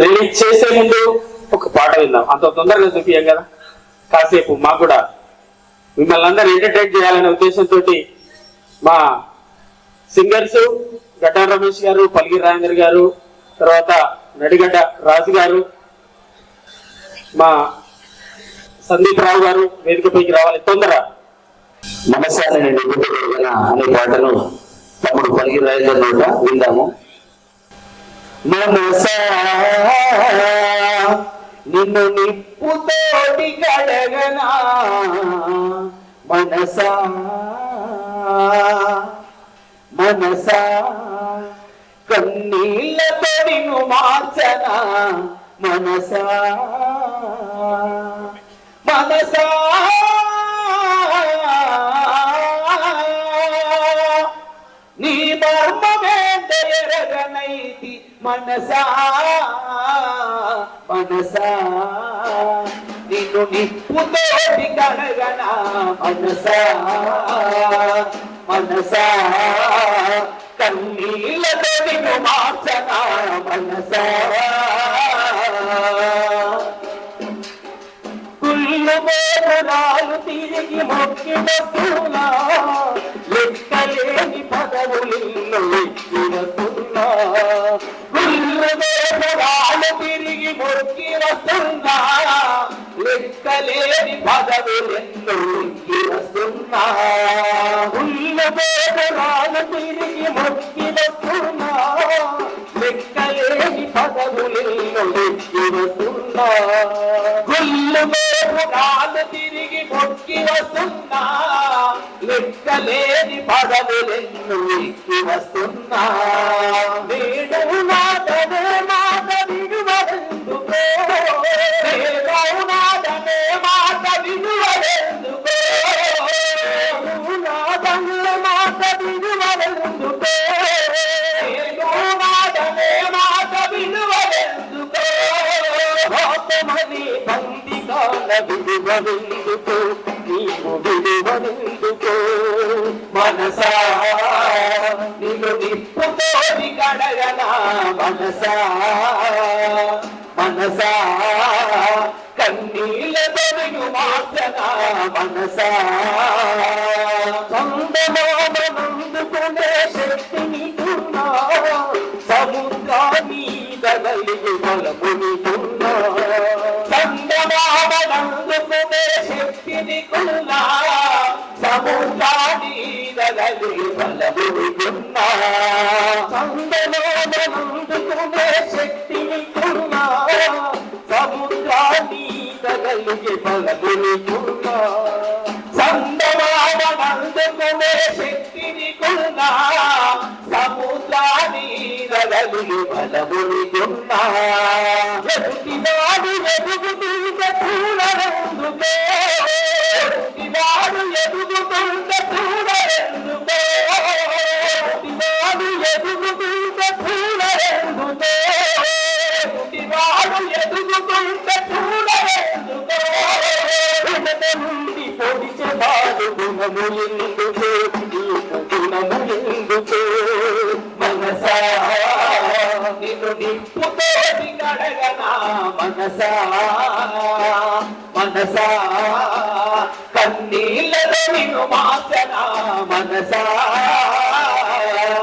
Release చేసే ముందు ఒక పాట విందాం. అంత తొందరగా చూపియం కదా. కాసేపు మాకు కూడా మిమ్మల్ని అందరూ ఎంటర్టైన్ చేయాలనే ఉద్దేశంతో మా సింగర్స్ గడ్డా రమేష్ గారు పల్గిరి రాజేంద్ర గారు తర్వాత నడిగడ్డ రాజు గారు మా సందీప్ రావు గారు వేదికపైకి రావాలి. తొందర మనసాన్ని అనే పాటను తమ్ముడు పలికి రాజేంద్ర విందాము. మనసా నిన్ను నిప్పుతోటి కడగనా మనసా మనసా కన్నీళ్ళతో నిన్ను మార్చనా మనసా మనసా. మనసా మనసా. నిన్ను నిప్పుతోటి కడగనా మనసా మనసా. కన్నీళ్ళతో నిన్ను మార్చనా మనసా. కుళ్ళు మోదనాలు తిరిగి మొక్కిన పూలా లెక్కలేని పదవులు ఎక్కిన వస్తున్నా లెక్కలేని పదవులెన్నో వస్తున్నా కుళ్ళు మోదనాలు తిరిగి మొక్కి వస్తున్నా లెక్కలేని పదవులెన్నో ఎక్కి వస్తున్నా గుళ్ళు మేఘాలు తిరిగి మొక్కి వస్తున్నా లెక్కలేని పదవులెన్ను ఎక్కి వస్తున్నా బందికాల విడువరెందుకో నీవు విడువరెందుకో మనసా నిన్ను నిప్పుతోటి కడగనా మనసా మనసా కన్నీళ్ళతో నిన్ను మార్చనా మనసా. చందమానందుకునే శక్తి సముద్రాన్ని నీకున్నా సముద్రాన్ని దగలిగి బలమునికున్నా చందమానందుకునే శక్తి నీకున్నా సముద్రాన్ని దగలిగి బలమునికున్నా సందమానందుకునే శక్తిని కున్నా సముద్రాన్ని ఎదుటివాడు ఎందుకు నీకు గుణము ఎందుకు మనసా నిన్ను నిప్పుతోటి కడగనా మనసా మనసా కన్నీళ్ళతో నిన్ను మార్చనా మనసా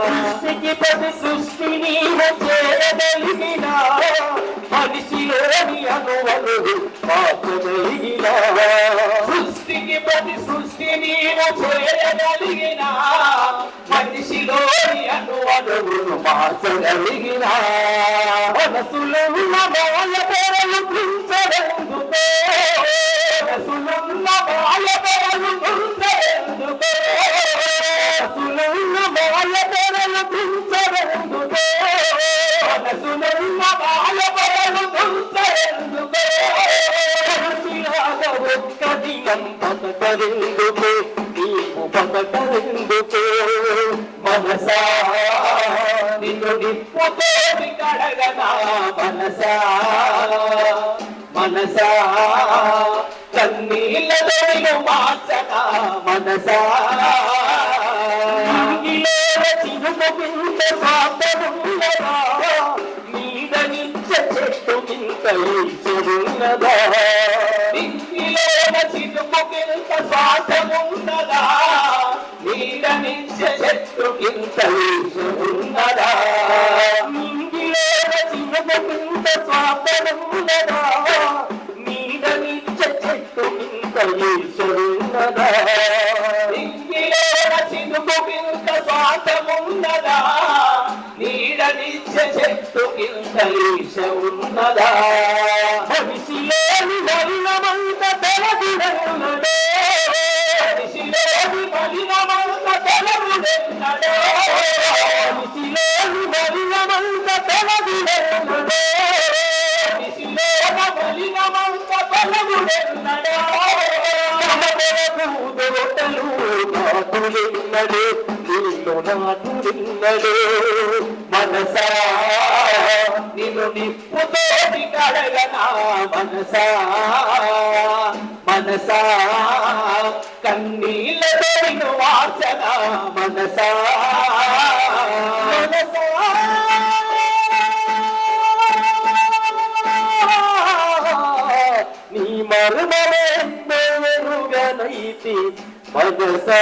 సృష్టికి ప్రతి సృష్టి నీవు చేరగలిగిన మనిషిలోని అనువనుడు మార్చగలిగిన సృష్టికి ప్రతి సృష్టి నీవు చేయగలిగిన మనిషిలోని అనువనుడు మార్చగలిగిన మనసులో ఉన్న బాల పేరలు పెంచరెందుకో మనసులున్న బాల ఒక్క దినం పదకరెందుకో నీకు మనసా నిన్ను నిప్పుతోటి కడగనా? మనసా మనసా కన్నీళ్ళతో నిన్ను మనసా చినుకుకింత స్వార్థమున్నదా నీడనిచ్చే శత్రుకింత ఈశున్నదా నింగిలోన చినుకుకింత స్వార్థమున్నదా నీడనిచ్చే చెట్టుకింత ఈశున్నదా నింగిలోన చినుకుకింత స్వార్థమున్నదా నీడనిచ్చే చెట్టుకింత ఈశ ఉన్నదా? మనిషిలోని మలినమంత తలదిడన్నడే మనిషిలోన మలినమంత మనసా నిన్ను నిప్పుతోటి కడగనా మనసా మనసా కన్నీళ్ళతో నిన్ను వాసన మనసా. మరుమరెన్నెరుగనైతి మనసా